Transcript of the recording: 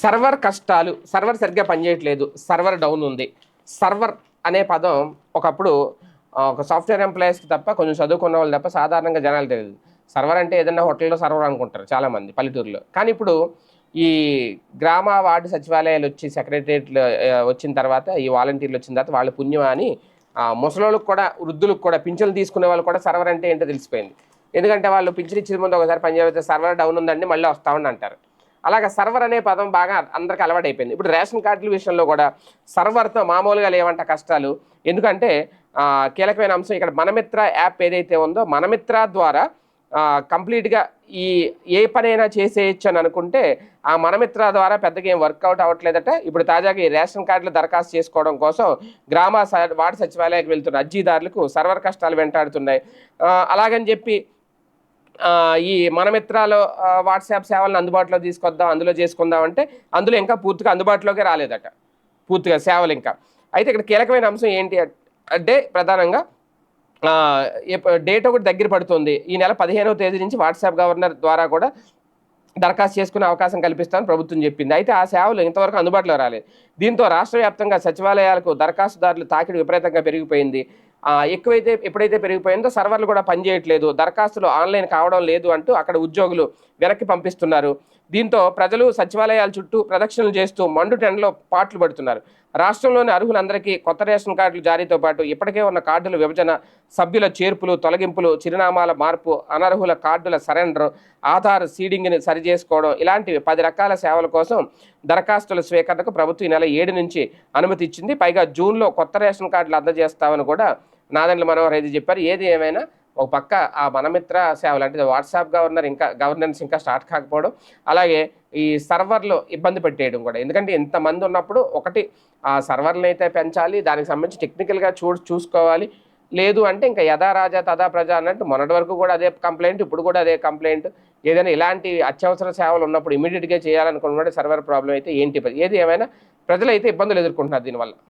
Server కష్టాలు server సరిగ్గా పనిచేయట్లేదు సర్వర్ డౌన్ ఉంది. సర్వర్ అనే పదం ఒకప్పుడు ఒక సాఫ్ట్వేర్ ఎంప్లాయీస్కి తప్ప కొంచెం చదువుకున్న వాళ్ళు తప్ప సాధారణంగా జనాలు తెలియదు. సర్వర్ అంటే ఏదైనా హోటల్లో సర్వర్ అనుకుంటారు చాలామంది పల్లెటూరులో. కానీ ఇప్పుడు ఈ గ్రామ వార్డు సచివాలయాలు వచ్చి సెక్రటరియట్లు వచ్చిన తర్వాత ఈ వాలంటీర్లు వచ్చిన తర్వాత వాళ్ళ పుణ్యం అని ముసలోళ్ళకి కూడా వృద్ధులకు కూడా పింఛన్లు తీసుకునే వాళ్ళు కూడా సర్వర్ అంటే ఏంటో తెలిసిపోయింది. ఎందుకంటే వాళ్ళు పింఛన్ ఇచ్చిన ముందు ఒకసారి పనిచేస్తే సర్వర్ డౌన్ ఉందండి మళ్ళీ వస్తామని అంటారు అలాగే సర్వర్ అనే పదం బాగా అందరికి అలవాటైపోయింది. ఇప్పుడు రేషన్ కార్డుల విషయంలో కూడా సర్వర్తో మామూలుగా లేవంట కష్టాలు. ఎందుకంటే కీలకమైన అంశం ఇక్కడ మనమిత్ర యాప్ ఏదైతే ఉందో మనమిత్ర ద్వారా కంప్లీట్గా ఈ ఏ పనైనా చేసేయచ్చు అని అనుకుంటే ఆ మనమిత్ర ద్వారా పెద్దగా ఏం వర్కౌట్ అవ్వట్లేదట. ఇప్పుడు తాజాగా ఈ రేషన్ కార్డులు దరఖాస్తు చేసుకోవడం కోసం గ్రామ వార్డు సచివాలయానికి వెళ్తున్న అర్జీదారులకు సర్వర్ కష్టాలు వెంటాడుతున్నాయి. అలాగని చెప్పి ఈ మనమిత్రాలు మిత్రాలు వాట్సాప్ సేవలను అందుబాటులో తీసుకొద్దాం అందులో చేసుకుందాం అంటే అందులో ఇంకా పూర్తిగా అందుబాటులోకి రాలేదట. పూర్తిగా సేవలు ఇంకా. అయితే ఇక్కడ కీలకమైన అంశం ఏంటి అంటే ప్రధానంగా డేట్ ఒకటి దగ్గర పడుతుంది. ఈ నెల పదిహేనవ తేదీ నుంచి వాట్సాప్ గవర్నర్ ద్వారా కూడా దరఖాస్తు చేసుకునే అవకాశం కల్పిస్తామని ప్రభుత్వం చెప్పింది. అయితే ఆ సేవలు ఇంతవరకు అందుబాటులో రాలేదు. దీంతో రాష్ట్ర వ్యాప్తంగా సచివాలయాలకు దరఖాస్తుదారులు తాకిడి విపరీతంగా పెరిగిపోయింది. ఎక్కువైతే ఎప్పుడైతే పెరిగిపోయిందో సర్వర్లు కూడా పనిచేయట్లేదు దరఖాస్తులు ఆన్లైన్ కావడం లేదు అంటూ అక్కడ ఉద్యోగులు వెనక్కి పంపిస్తున్నారు. దీంతో ప్రజలు సచివాలయాల చుట్టూ ప్రదక్షిణలు చేస్తూ మండు టెండలో పాటలు పడుతున్నారు. రాష్ట్రంలోని అర్హులందరికీ కొత్త రేషన్ కార్డులు జారీతో పాటు ఇప్పటికే ఉన్న కార్డుల విభజన సభ్యుల చేర్పులు తొలగింపులు చిరునామాల మార్పు అనర్హుల కార్డుల సరెండర్ ఆధార్ సీడింగ్ని సరిచేసుకోవడం ఇలాంటివి పది రకాల సేవల కోసం దరఖాస్తుల స్వీకరణకు ప్రభుత్వం ఈ నెల ఏడు నుంచి అనుమతి ఇచ్చింది. పైగా జూన్లో కొత్త రేషన్ కార్డులు అందజేస్తామని కూడా నాదెండ్ల మనోహర్ అయితే చెప్పారు ఏది ఏమైనా ఒక పక్క ఆ మనమిత్ర సేవలు అంటే వాట్సాప్ గవర్నర్ ఇంకా గవర్నెన్స్ ఇంకా స్టార్ట్ కాకపోవడం అలాగే ఈ సర్వర్లో ఇబ్బంది పెట్టేయడం కూడా. ఎందుకంటే ఇంతమంది ఉన్నప్పుడు ఒకటి ఆ సర్వర్లను అయితే పెంచాలి దానికి సంబంధించి టెక్నికల్గా చూ చూసుకోవాలి. లేదు అంటే ఇంకా యథా రాజా తదా ప్రజ అన్నట్టు మొన్నటి వరకు కూడా అదే కంప్లైంట్ ఇప్పుడు కూడా అదే కంప్లైంట్. ఏదైనా ఇలాంటి అత్యవసర సేవలు ఉన్నప్పుడు ఇమీడియట్గా చేయాలనుకున్న సర్వర్ ప్రాబ్లం అయితే ఏంటి? ఏది ఏమైనా ప్రజలు అయితే ఇబ్బందులు ఎదుర్కొంటున్నారు దీనివల్ల.